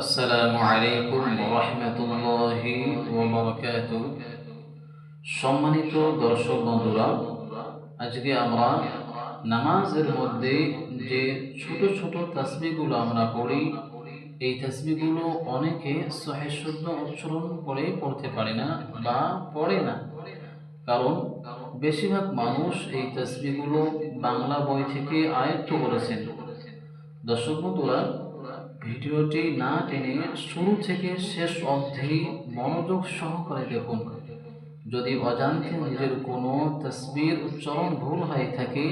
আসসালামু আলাইকুম রহমতুল্লাহি ওবরকাত। সম্মানিত দর্শক বন্ধুরা, আজকে আমরা নামাজের মধ্যে যে ছোট ছোট তাসবিগুলো আমরা পড়ি, এই তাসবিগুলো অনেকে সহে শুদ্ধ উচ্চারণ করে পড়তে পারে না বা পড়ে না। কারণ বেশিরভাগ মানুষ এই তাসবিগুলো বাংলা বই থেকে আয়ত্ত করেছেন। দর্শক বন্ধুরা ভিডিওটি না টেনে শুরু থেকে শেষ অবধি মনোযোগ সহকারে দেখুন। যদি অজান্তে নিজের কোনো তসবির উচ্চারণ ভুল হয়ে থাকে,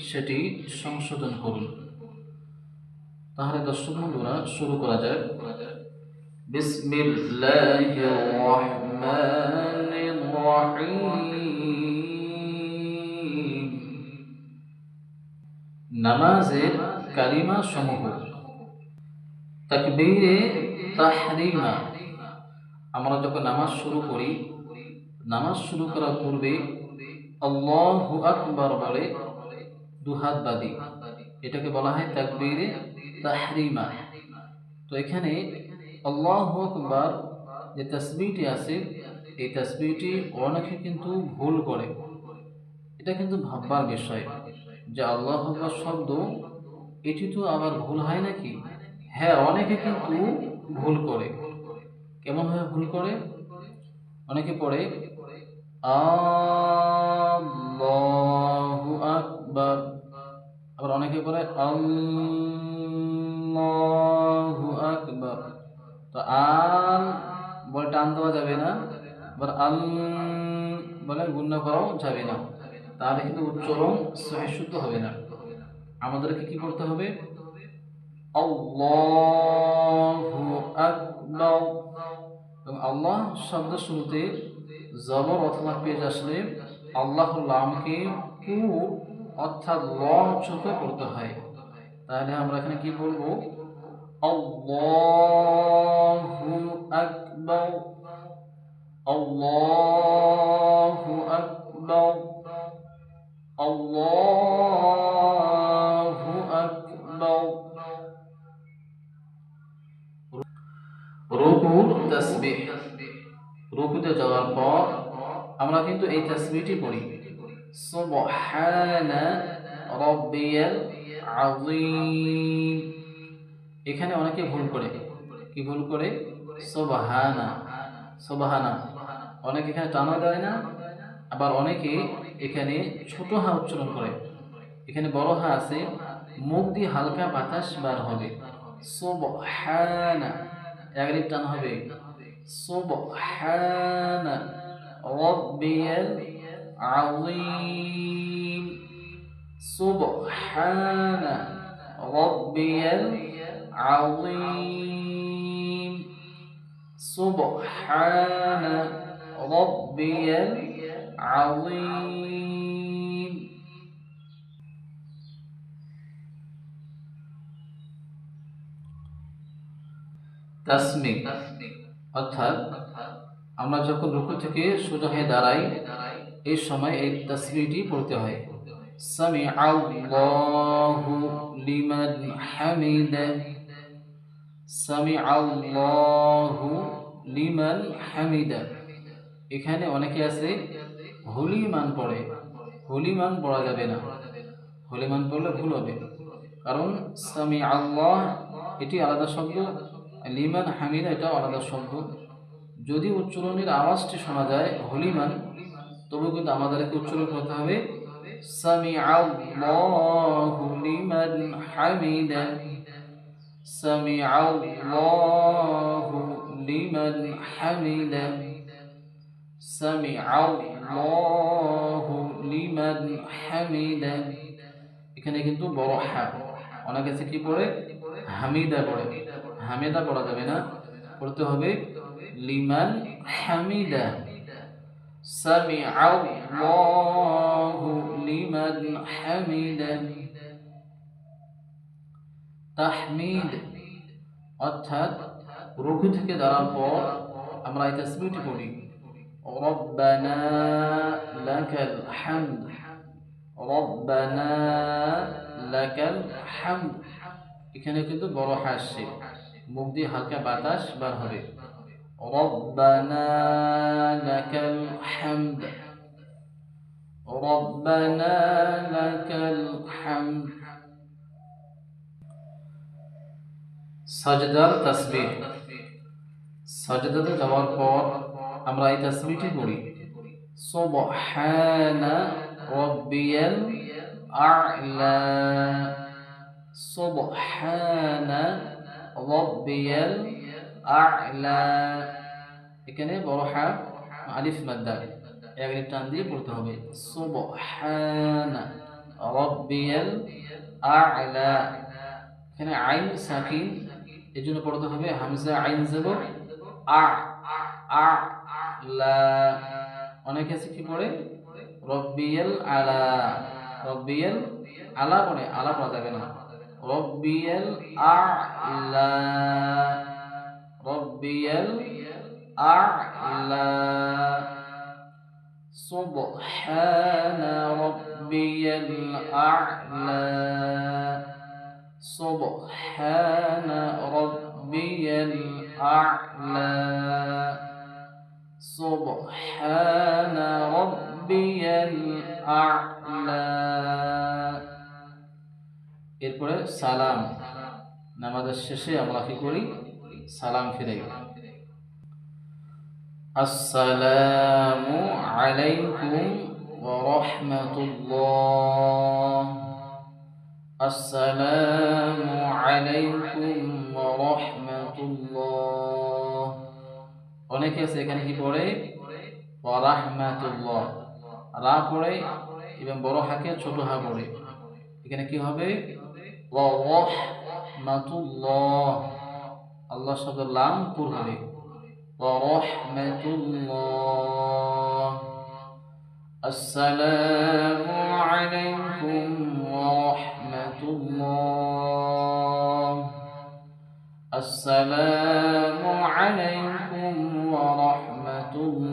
সেটি সংশোধন করুন। তাহলে দর্শক বন্ধুরা, শুরু করা যাক। নামাজের কালিমা সমূহ তাকবীরে তাহরিমা। আমরা যখন নামাজ শুরু করি, নামাজ শুরু করার পূর্বে আল্লাহু আকবার বলে দুহাত বাদি এটাকে বলা হয় তাকবীরে তাহরিমা। তো এখানে আল্লাহু আকবার যে তসবিটি আছে, এই তসবিটি অনেকে কিন্তু ভুল করে। এটা কিন্তু ভাববার বিষয় যে আল্লাহ আকবার শব্দ, এটি তো আবার ভুল হয় নাকি? হ্যাঁ অনেকে কিন্তু ভুল করে। কেমনভাবে ভুল করে? অনেকে পড়ে, আল্লাহু আকবার। আবার অনেকে পড়ে, আল্লাহু আকবার। তো আল বলে টান দেওয়া যাবে না, আবার আল বলে গুণ্য করাও যাবে না। তাহলে কিন্তু উচ্চারণ সহি হবে না। আমাদেরকে কি করতে হবে? আল্লাহ শব্দ শুরুতে জবর অথবা পেজ আসলে আল্লাহ লামকে কু অর্থাৎ ল চোখে পড়তে হয়। তাহলে আমরা এখানে কি বলব? আল্লাহু আকবার। রুকু তাসবিহ রুকুতে যাওয়ার পর আমরা কিন্তু এই তাসবিহটি পড়ি। সুবহানা রাব্বিয়াল আযীম। এখানে অনেকে ভুল করে। কি ভুল করে? সুবহানা। সুবহানা। অনেকে এখানে টানা দেয় না। আবার অনেকে এখানে ছোট হা উচ্চারণ করে। এখানে বড় হা আছে, মুখ দিয়ে হালকা বাতাস বার হবে। সুবহানা। এগারি টান হবে সুবহানা রাব্বিয়াল আযীম সুবহানা রাব্বিয়াল আযীম সুবহানা রাব্বিয়াল আযীম তাসমি অর্থাৎ, আমরা যখন রুকু থেকে সোজা হয়ে দাঁড়াই, এই সময় এই তাসবিহটি পড়তে হয়। সামি আল্লাহু লিমান হামিদা। সামি আল্লাহু লিমান হামিদা। এখানে অনেকে আছে, হলিমান পড়ে। হলিমান পড়া যাবে না। হলিমান পড়লে ভুল হবে। কারণ সামি আল্লাহ এটি আলাদা শব্দ। লিমান হামিদা, এটাও আলাদা শব্দ যদি উচ্চারণের আওয়াজটি শোনা যায়, হলিমান তবু কিন্তু আমাদেরকে উচ্চারণ করতে হবে। এখানে কিন্তু বড় হা, অনেক আছে কি পড়ে? হামিদা পড়ে। হামিদা পড়া যাবে না পড়তে হবে লিমান হামিদা সামি আল্লাহু লিমান হামিদা তাহমিদ অর্থাৎ রুকু থেকে দাঁড়ার পর আমরা এই তাসবিহটি পড়ি ربنا لك الحمد ربنا লাকাল হামদ এখানে কিন্তু বড় হাসছে মুখ দিয়ে হালকা বাতাস বার হবে ربنا لك الحمد ربنا لك الحمد সাজদার তাসবিহ সাজদাতে যাওয়ার পর আমরা এই তাসবিহটি পড়ি সুবহানা রাব্বিয়াল আ'লা সুবহানা রাব্বিয়াল আ'লা এখানে বড় হা আলিফ মাদ্দা। আলিফ টান দিয়ে পড়তে হবে। সুবহানা রাব্বিয়াল আ'লা। এখানে আইন সাকিন এর জন্য পড়তে হবে হামজা আইন জবর আ আ, লা। অনেকে আছে কি পড়ে? রব্বিয়াল আলা। রব্বিয়াল আলা পড়ে, আলা পড়া যাবে না। ربي الأعلى ربي الأعلى سبحان ربي الأعلى سبحان ربي الأعلى سبحان ربي الأعلى এরপরে সালাম। নামাজের শেষে আমরা কি করি? সালাম ফিরাই আসসালামু আলাইকুম রাহমাতুল্লাহ। আসসালামু আলাইকুম রাহমাতুল্লাহ। অনেকে আছে এখানে কি পড়ে? রাহমাতুল্লাহ। রা পড়ে এবং বড় হাকে ছোট হা পড়ে। এখানে কি হবে? ওয়া রাহমাতুল্লাহ আল্লাহ শব্দ লাম পুর হবে। ওয়া রাহমাতুল্লাহ আসসালামু আলাইকুম ওয়া রাহমাতুল্লাহ আসসালামু আলাইকুম ওয়া রাহমাতুল্লাহ